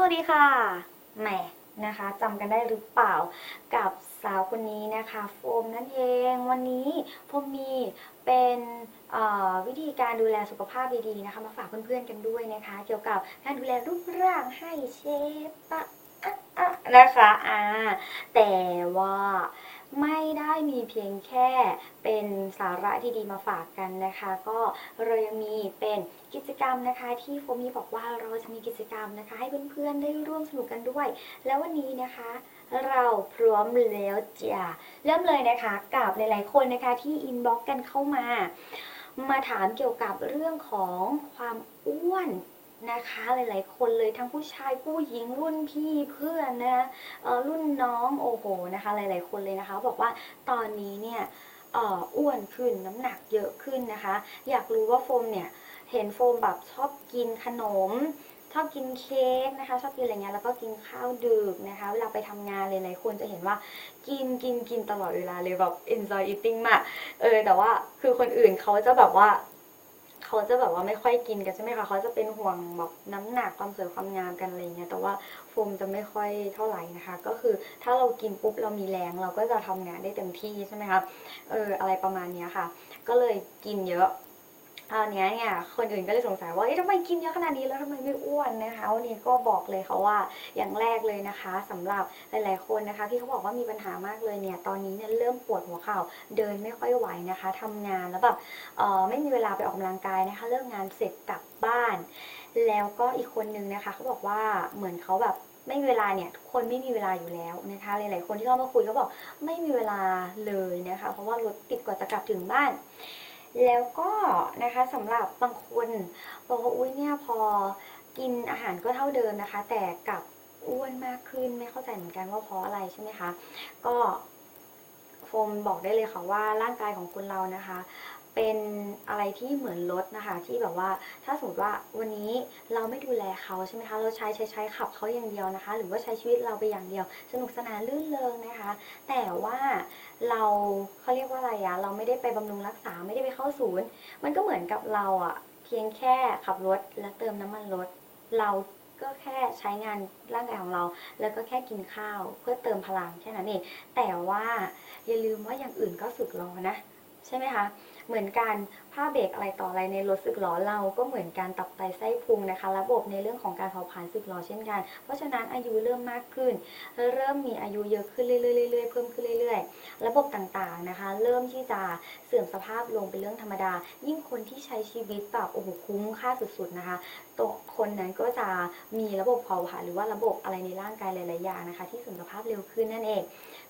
สวัสดีค่ะ แหมนะคะจำกันได้หรือเปล่ากับสาวคนนี้นะคะโฟมนั่นเองวันนี้โฟมมีเป็นวิธีการดูแลสุขภาพดีๆนะคะมาฝากเพื่อนๆกันด้วยนะคะ เกี่ยวกับการดูแลรูปร่างให้เชฟปะะะนะคะอ่าแต่ว่า ไม่ได้มีเพียงแค่เป็นสาระดีๆมาฝากกันนะคะ ก็เรายังมีเป็นกิจกรรมนะคะที่โฟมีบอกว่าเราจะมีกิจกรรมนะคะ ให้เพื่อนๆได้ร่วมสนุกกันด้วย แล้ววันนี้นะคะเราพร้อมแล้วจ้ะเริ่มเลยนะคะกับหลายๆคนนะคะที่อินบ็อกกันเข้ามา มาถามเกี่ยวกับเรื่องของความอ้วน นะคะหลายๆ คนเลยทั้งผู้ชายผู้หญิงรุ่นพี่เพื่อนนะเอ่อรุ่นน้องโอ้โหนะคะ หลาย ๆ คนเลยนะคะ บอกว่าตอนนี้เนี่ยอ,อ้วนขึ้นน้ำหนักเยอะขึ้นนะคะ อยากรู้ว่าโฟมเนี่ยเห็นโฟมแบบชอบกินขนมชอบกินเค้กนะคะ ชอบกินอะไรเงี้ยแล้วก็กินข้าวดึกนะคะ เวลาไปทำงานหลายๆคนจะเห็นว่ากินกินกินตลอดเวลาเลยแบบ enjoy eating มากเออแต่ว่าคือคนอื่นเขาจะแบบว่า เขาจะแบบว่าไม่ค่อยกินกันใช่ไหมคะเขาจะเป็นห่วงแบบน้ำหนักความสวยความงามกันอะไรเงี้ยแต่ว่าโฟมจะไม่ค่อยเท่าไหร่นะคะ ก็คือถ้าเรากินปุ๊บเรามีแรงเราก็จะทำงานได้เต็มที่ใช่ไหมคะเอออะไรประมาณเนี้ยค่ะ ก็เลยกินเยอะ อันนี้เนี่ยคนอื่นก็เลยสงสัยว่าเอ๊ะทำไมกินเยอะขนาดนี้แล้วทำไมไม่อ้วนนะคะวันนี้ก็บอกเลยค่ะว่าอย่างแรกเลยนะคะสำหรับหลาย ๆ คนนะคะที่เขาบอกว่ามีปัญหามากเลยเนี่ยตอนนี้เนี่ยเริ่มปวดหัวเข่าเดินไม่ค่อยไหวนะคะทำงานแล้วแบบเออไม่มีเวลาไปออกกำลังกายนะคะ เลิกงานเสร็จกลับบ้าน แล้วก็อีกคนนึงนะคะเขาบอกว่าเหมือนเขาแบบไม่มีเวลาเนี่ยทุกคนไม่มีเวลาอยู่แล้วนะคะหลาย ๆ คนที่เข้ามาคุยเขาบอกไม่มีเวลาเลยนะคะ เพราะว่ารถติดกว่าจะกลับถึงบ้าน แล้วก็นะคะสำหรับบางคนบอกว่าอุ้ยเนี่ยพอกินอาหารก็เท่าเดิมนะคะ แต่กับอ้วนมากขึ้นไม่เข้าใจเหมือนกันว่าเพราะอะไรใช่ไหมคะ ก็โฟมบอกได้เลยค่ะว่าร่างกายของคนเรานะคะ เป็นอะไรที่เหมือนรถนะคะ ที่แบบว่าถ้าสมมติว่าวันนี้เราไม่ดูแลเขาใช่ไหมคะเราใช้ใช้ใช้ขับเขาอย่างเดียวนะคะ หรือว่าใช้ชีวิตเราไปอย่างเดียว สนุกสนานลื่นเริงนะคะ แต่ว่าเราเขาเรียกว่าอะไรอะเราไม่ได้ไปบำรุงรักษาไม่ได้ไปเข้าศูนย์ มันก็เหมือนกับเราอะเพียงแค่ขับรถและเติมน้ำมันรถเราก็แค่ใช้งานร่างกายของเรา แล้วก็แค่กินข้าวเพื่อเติมพลังแค่นั้นเองแต่ว่าอย่าลืมว่าอย่างอื่นก็สึกรอนะ ใช่ไหมคะ เหมือนกันผ้าเบรกอะไรต่ออะไรในรถสึกหรอเราก็เหมือนการตับไตไส้พุงนะคะ ระบบในเรื่องของการเผาผลาญสึกหรอเช่นกัน เพราะฉะนั้นอายุเริ่มมากขึ้น เริ่มมีอายุเยอะขึ้นเรื่อยๆเรื่อยๆเพิ่มขึ้นเรื่อย ๆ ระบบต่างๆนะคะ เริ่มที่จะเสื่อมสภาพลงเป็นเรื่องธรรมดา ยิ่งคนที่ใช้ชีวิตแบบโอ้โหคุ้มค่าสุดๆนะคะตัวคนนั้นก็จะมีระบบเผาผลาญหรือว่าระบบอะไรในร่างกายหลายๆอย่างนะคะ ที่เสื่อมสภาพเร็วขึ้นนั่นเอง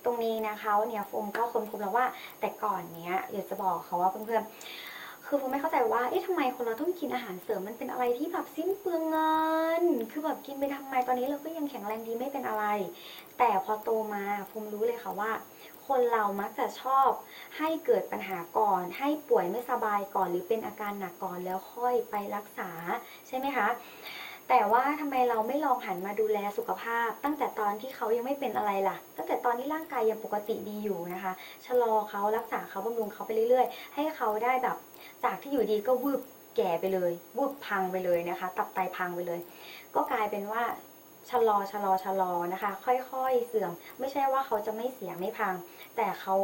ตรงนี้นะคะวันเนี่ยโฟมก็ค้นพบแล้วว่าแต่ก่อนเนี้ยอยากจะบอกเขาว่าเพื่อนๆคือโฟมไม่เข้าใจว่าเอ๊ะทำไมคนเราต้องกินอาหารเสริมมันเป็นอะไรที่แบบสิ้นเปลืองเงิน คือแบบกินไปทำไมตอนนี้เราก็ยังแข็งแรงดีไม่เป็นอะไร แต่พอโตมาโฟมรู้เลยค่ะว่าคนเรามักจะชอบให้เกิดปัญหาก่อน ให้ป่วยไม่สบายก่อนหรือเป็นอาการหนักก่อนแล้วค่อยไปรักษาใช่ไหมคะ แต่ว่าทำไมเราไม่ลองหันมาดูแลสุขภาพ ตั้งแต่ตอนที่เขายังไม่เป็นอะไรล่ะ ตั้งแต่ตอนที่ร่างกายยังปกติดีอยู่นะคะชะลอเขารักษาเขาบำรุงเขาไปเรื่อยๆ ให้เขาได้แบบจากที่อยู่ดีก็วืบแก่ไปเลยวืบพังไปเลยนะคะ ตับไตพังไปเลย ก็กลายเป็นว่าชะลอชะลอชะลอนะคะ ค่อยๆเสื่อม ไม่ใช่ว่าเขาจะไม่เสียไม่พัง แต่เขา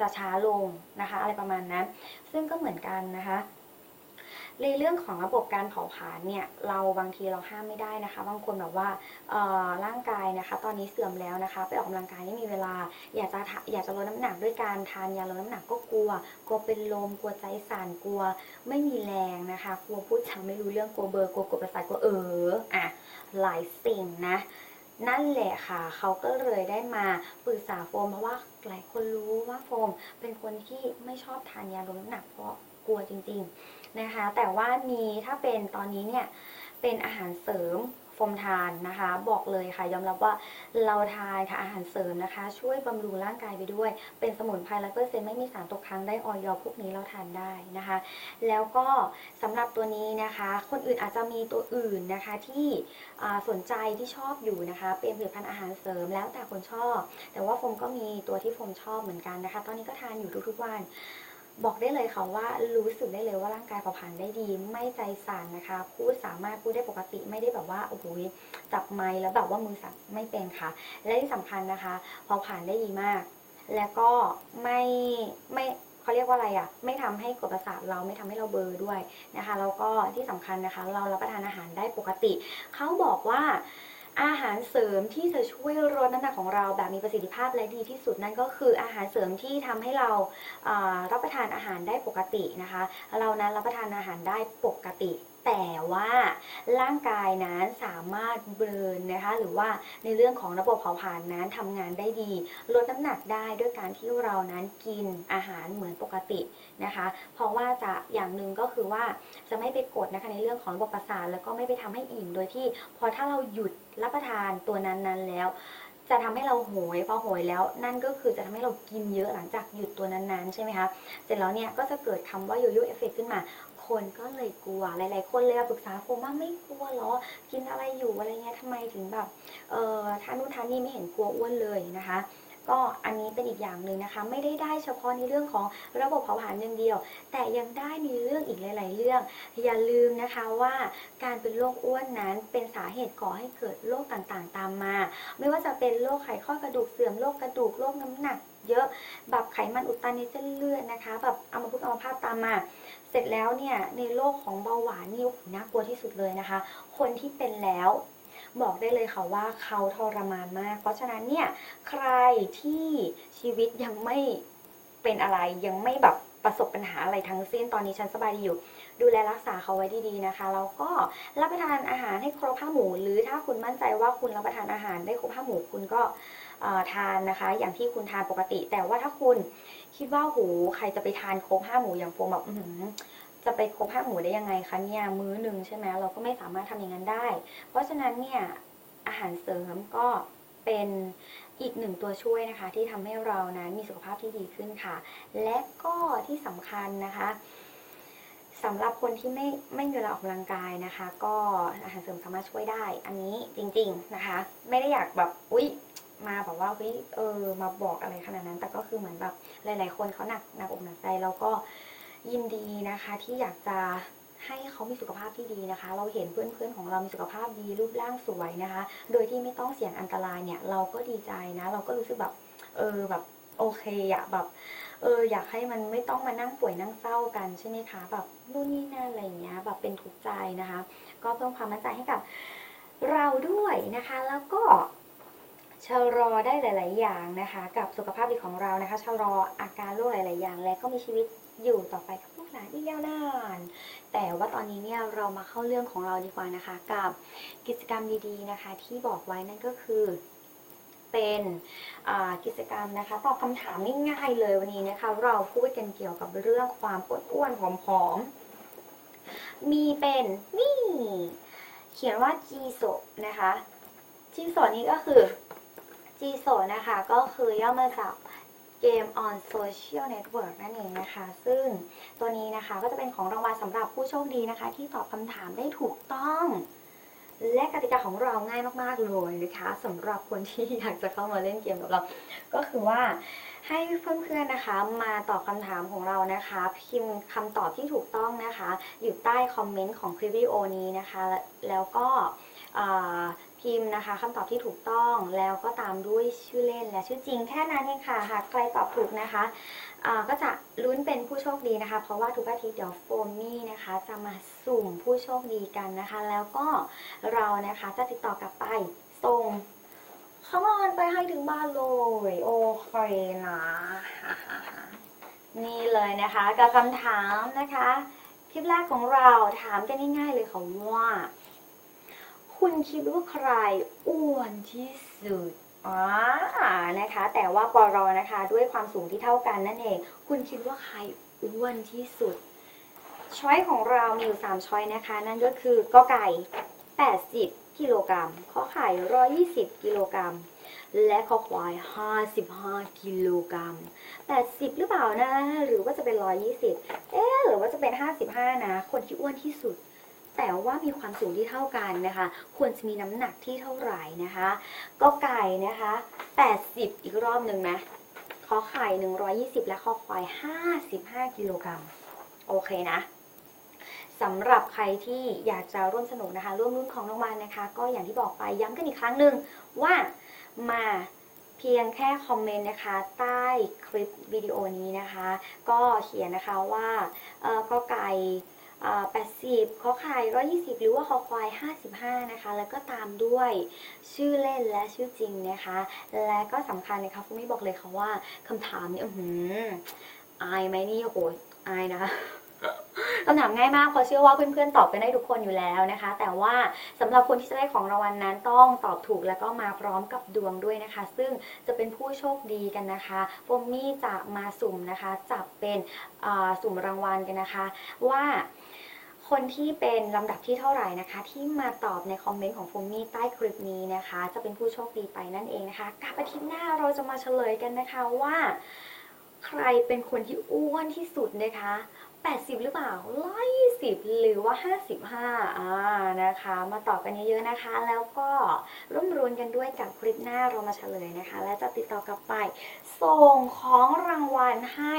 จะช้าลงนะคะ อะไรประมาณนั้น ซึ่งก็เหมือนกันนะคะ ในเรื่องของระบบการเผาผลาญเนี่ยเราบางทีเราห้ามไม่ได้นะคะ บางคนแบบว่าร่างกายนะคะ ตอนนี้เสื่อมแล้วนะคะ ไปออกกำลังกายไม่มีเวลา อยากจะอยากจะลดน้ำหนักด้วยการทานยาลดน้ำหนักก็กลัว กลัวเป็นลมกลัวใจสั่นกลัว ไม่มีแรงนะคะ กลัวพูดจาไม่รู้เรื่องกลัวเบอร์กลัวกดประสาทกลัวเอออะหลายสิ่งนะนั่นแหละค่ะ เขาก็เลยได้มาปรึกษาโฟม เพราะว่าหลายคนรู้ว่าโฟม เป็นคนที่ไม่ชอบทานยาลดน้ำหนักเพราะกลัวจริง ๆ นะคะ แต่ว่ามีถ้าเป็นตอนนี้เนี่ยเป็นอาหารเสริมโฟมทานนะคะ บอกเลยค่ะยอมรับว่าเราทานค่ะอาหารเสริมนะคะ ช่วยบำรุงร่างกายไปด้วย เป็นสมุนไพรร้อยเปอร์เซ็นต์ไม่มีสารตกค้างได้ออยพวกนี้เราทานได้นะคะ แล้วก็สำหรับตัวนี้นะคะ คนอื่นอาจจะมีตัวอื่นนะคะที่สนใจที่ชอบอยู่นะคะ เป็นผลิตภัณฑ์อาหารเสริมแล้วแต่คนชอบ แต่ว่าโฟมก็มีตัวที่โฟมชอบเหมือนกันนะคะ ตอนนี้ก็ทานอยู่ทุกๆวัน บอกได้เลยค่ะว่ารู้สึกได้เลยว่าร่างกายเผาผลาญได้ดี ไม่ใจสั่นนะคะพูดสามารถพูดได้ปกติไม่ได้แบบว่าโอ้โหจับไมค์แล้วแบบว่ามือสั่นไม่เป็นค่ะ และที่สำคัญนะคะเผาผลาญได้ดีมาก แล้วก็ไม่ไม่เขาเรียกว่าอะไรอะ่ะไม่ทำให้กดประสาทเราไม่ทำให้เราเบลอด้วยนะคะแล้วก็ที่สำคัญนะคะ เรารับประทานอาหารได้ปกติ เขาบอกว่า อาหารเสริมที่จะช่วยลดน้ำหนักของเราแบบมีประสิทธิภาพและดีที่สุดนั่นก็คืออาหารเสริมที่ทำให้เราอ่ารับประทานอาหารได้ปกตินะคะ เรานั้นรับประทานอาหารได้ปกติ แต่ว่าร่างกายนั้นสามารถเบิร์นนะคะ หรือว่าในเรื่องของระบบเผาผลาญนั้นทำงานได้ดี ลดน้ำหนักได้ด้วยการที่เรานั้นกินอาหารเหมือนปกตินะคะ เพราะว่าจะอย่างหนึ่งก็คือว่าจะไม่ไปกดนะคะในเรื่องของระบบประสาทแล้วก็ไม่ไปทำให้อิ่มโดยที่ พอถ้าเราหยุดรับประทานตัวนั้นๆแล้วจะทำให้เราโหยพอโหยแล้วนั่นก็คือจะทำให้เรากินเยอะหลังจากหยุดตัวนั้นๆ ใช่ไหมคะ เสร็จแล้วเนี่ยก็จะเกิดคำว่าโยโย่เอฟเฟกขึ้นมา คนก็เลยกลัว หลาย ๆ คนเลยมาปรึกษาโฟมว่าไม่กลัวหรอ กินอะไรอยู่อะไรเงี้ยทำไมถึงแบบเออทานนู่นทานนี่ไม่เห็นกลัวอ้วนเลยนะคะ ก็อันนี้เป็นอีกอย่างหนึ่งนะคะ ไม่ได้ได้เฉพาะในเรื่องของระบบเผาผลาญอย่างเดียว แต่ยังได้ในเรื่องอีกหลาย ๆ เรื่อง อย่าลืมนะคะว่าการเป็นโรคอ้วนนั้นเป็นสาเหตุก่อให้เกิดโรคต่าง ๆ ตามมา ไม่ว่าจะเป็นโรคไขข้อกระดูกเสื่อมโรคกระดูกโรคน้ำหนักเยอะแบบไขมันอุดตันในเส้นเลือดนะคะ แบบเอัมาพฤกษ์อัมาพาตตามมา ร็จแล้วเนี่ยในโรคของเบาหวานนี่น่ากลัวที่สุดเลยนะคะ คนที่เป็นแล้วบอกได้เลยค่ะว่าเขาทรมานมาก เพราะฉะนั้นเนี่ยใครที่ชีวิตยังไม่เป็นอะไรยังไม่แบบประสบปัญหาอะไรทั้งสิ้นตอนนี้ฉันสบายดีอยู่ ดูแลรักษาเขาไว้ดีๆนะคะแล้วก็รับประทานอาหารให้ครบห้าหมู่ หรือถ้าคุณมั่นใจว่าคุณรับประทานอาหารได้ครบห้าหมู่คุณก็ทานนะคะ อย่างที่คุณทานปกติ แต่ว่าถ้าคุณ คิดว่าโหใครจะไปทานครบห้าหมูอย่างโฟมแบบจะไปครบห้าหมูได้ยังไงคะเนี่ยมื้อหนึ่งใช่ไหมเราก็ไม่สามารถทำอย่างนั้นได้ เพราะฉะนั้นเนี่ยอาหารเสริมก็เป็นอีกหนึ่งตัวช่วยนะคะ ที่ทำให้เรานั้นมีสุขภาพที่ดีขึ้นค่ะ และก็ที่สำคัญนะคะสำหรับคนที่ไม่ไม่มีเวลาออกกำลังกายนะคะ ก็อาหารเสริมสามารถช่วยได้ อันนี้จริง ๆนะคะ ไม่ได้อยากแบบอุ๊ย มาแบบว่าเฮ้ยเออมาบอกอะไรขนาดนั้น แต่ก็คือเหมือนแบบหลาย ๆ คนเขาหนักหนักอกหนักใจแล้วก็ยินดีนะคะที่อยากจะให้เขามีสุขภาพที่ดีนะคะ เราเห็นเพื่อนๆของเรามีสุขภาพดีรูปร่างสวยนะคะ โดยที่ไม่ต้องเสี่ยงอันตรายเนี่ย เราก็ดีใจนะ เราก็รู้สึกแบบเออแบบโอเคอะแบบเอออยากให้มันไม่ต้องมานั่งป่วยนั่งเศร้ากันใช่ไหมคะแบบนู่นนี่นั่นอะไรอย่างเงี้ยแบบเป็นทุกข์ใจนะคะ ก็เพิ่มความมั่นใจให้กับเราด้วยนะคะ แล้วก็ ชะลอได้หลาย ๆ อย่างนะคะ กับสุขภาพดีของเรานะคะชะลออาการโรคหลาย ๆ อย่าง และก็มีชีวิตอยู่ต่อไปกับลูกหลานที่ยาวนาน แต่ว่าตอนนี้เนี่ยเรามาเข้าเรื่องของเราดีกว่านะคะ กับกิจกรรมดี ๆ นะคะ ที่บอกไว้นั่นก็คือเป็นกิจกรรมนะคะตอบคำถามง่ายๆเลยวันนี้นะคะเราพูดกันเกี่ยวกับเรื่องความอ้วนๆผอมๆมีเป็นนี่ เขียนว่าจีโซนะคะจีโซนี้ก็คือ จีโซนะคะก็คือย่อมาจาก Game on Social Network นั่นเองนะคะ ซึ่งตัวนี้นะคะก็จะเป็นของรางวัลสำหรับผู้โชคดีนะคะ ที่ตอบคำถามได้ถูกต้อง และกติกาของเราง่ายมาก ๆ เลยนะคะสำหรับคนที่อยากจะเข้ามาเล่นเกมกับเรา ก็คือว่าให้เพื่อนๆนะคะ มาตอบคำถามของเรานะคะ พิมพ์คำตอบที่ถูกต้องนะคะ อยู่ใต้คอมเมนต์ของคลิปวิดีโอนี้นะคะ แล้วก็ พิมพ์นะคะคำตอบที่ถูกต้องแล้วก็ตามด้วยชื่อเล่นและชื่อจริงแค่นั้นเองค่ะหากใครตอบถูกนะคะก็จะลุ้นเป็นผู้โชคดีนะคะ เพราะว่าทุกอาทิตย์เดี๋ยวโฟมมี่นะคะ จะมาสุ่มผู้โชคดีกันนะคะ แล้วก็เรานะคะจะติดต่อกลับไปส่งข้างนอนไปให้ถึงบ้านเลยโอเคนะนี่เลยนะคะ กับคำถามนะคะ คลิปแรกของเราถามกันง่ายๆเลยค่ะว่า คุณคิดว่าใครอ้วนที่สุดอ่านะคะ แต่ว่าปรนะคะ ด้วยความสูงที่เท่ากันนั่นเอง คุณคิดว่าใครอ้วนที่สุด ช้อยของเรามีอยู่3ช้อยนะคะ นั่นก็คือกอไก่ 80 กิโลกรัมข้อไข่ 120 กิโลกรัม และข้อควาย 55 กิโลกรัม 80 หรือเปล่านะ หรือว่าจะเป็น 120 เอ๊หรือว่าจะเป็น 55 นะ คนที่อ้วนที่สุด แต่ว่ามีความสูงที่เท่ากันนะคะ ควรจะมีน้ำหนักที่เท่าไหร่นะคะ ก็ไก่นะคะ 80 อีกรอบหนึ่งนะขอไข่ 120 และคอควาย 55 กิโลกรัม โอเคนะสำหรับใครที่อยากจะร่วมสนุกนะคะ ร่วมรุ่นของรางวัลนะคะ ก็อย่างที่บอกไปย้ำกันอีกครั้งหนึ่งว่ามาเพียงแค่คอมเมนต์นะคะ ใต้คลิปวิดีโอนี้นะคะ ก็เขียนนะคะว่าเออก็ไก่ 80 ขอไข่120 หรือว่าคอควาย 55 นะคะ แล้วก็ตามด้วยชื่อเล่นและชื่อจริงนะคะ และก็สำคัญนะคะฟุไม่บอกเลยค่ะว่าคำถามนี้อื้ออายไหมนี่โอ้โหอายนะคะคำถามง่ายมากเพราะเชื่อว่าเพื่อนๆตอบกันได้ทุกคนอยู่แล้วนะคะ แต่ว่าสำหรับคนที่จะได้ของรางวัลนั้นต้องตอบถูกแล้วก็มาพร้อมกับดวงด้วยนะคะ ซึ่งจะเป็นผู้โชคดีกันนะคะโฟมมี่จะมาสุ่มนะคะจับเป็นสุ่มรางวัลกันนะคะ ว่า คนที่เป็นลำดับที่เท่าไหร่นะคะ ที่มาตอบในคอมเมนต์ของโฟมมี่ใต้คลิปนี้นะคะ จะเป็นผู้โชคดีไปนั่นเองนะคะกับอาทิตย์หน้าเราจะมาเฉลยกันนะคะว่า ใครเป็นคนที่อ้วนที่สุดนะคะ80 หรือเปล่า120หรือว่า 55อ่านะคะ มาตอบกันเยอะๆนะคะ แล้วก็ร่วมรุนกันด้วยกับคลิปหน้าเรามาเฉลยนะคะ และจะติดต่อกลับไป ส่งของรางวัลให้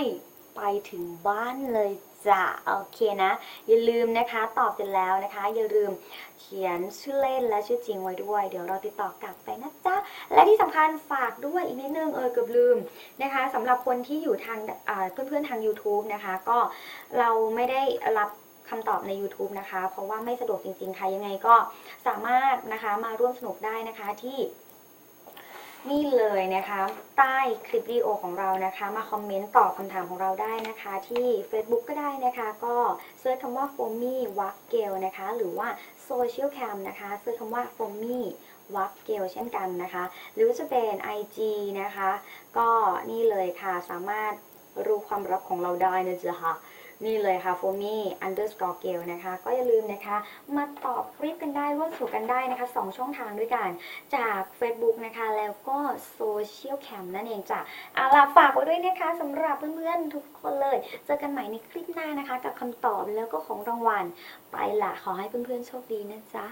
ไปถึงบ้านเลย จ้ะโอเคนะ อย่าลืมนะคะตอบเสร็จแล้วนะคะ อย่าลืมเขียนชื่อเล่นและชื่อจริงไว้ด้วย เดี๋ยวเราติดต่อกลับไปนะจ๊ะ และที่สำคัญฝากด้วยอีกนิดนึงเออเกือบลืมนะคะสำหรับคนที่อยู่ทางอ่าเพื่อนๆทาง YouTube นะคะ ก็เราไม่ได้รับคำตอบใน YouTube นะคะ เพราะว่าไม่สะดวกจริงๆ ค่ะ ยังไงก็สามารถนะคะมาร่วมสนุกได้นะคะที่ นี่เลยนะคะ ใต้คลิปวิดีโอของเรานะคะ มาคอมเมนต์ตอบคำถามของเราได้นะคะ ที่ Facebook ก็ได้นะคะ ก็เซิร์ชคำว่า f o m y w a k g e l นะคะ หรือว่า Social Cam นะคะเซิร์ชคำว่า f o m y w a k g e l เช่นกันนะคะ หรือจะเป็น IG นะคะ ก็นี่เลยค่ะสามารถรู้ความลับของเราได้นะจ๊ะค่ะ นี่เลยค่ะ f o m y underscore g a l นะคะ ก็อย่าลืมนะคะ มาตอบคลิปกันได้ร่วมสนุกกันได้นะคะ 2 ช่องทางด้วยกัน จาก Facebook นะคะ แล้วก็ Social Cam นั่นเองจ้ะเอาล่ะฝากไว้ด้วยนะคะสำหรับเพื่อนๆ ทุกคนเลย เจอกันใหม่ในคลิปหน้านะคะ กับคำตอบแล้วก็ของรางวัล ไปละขอให้เพื่อนๆ โชคดีนะจ๊ะ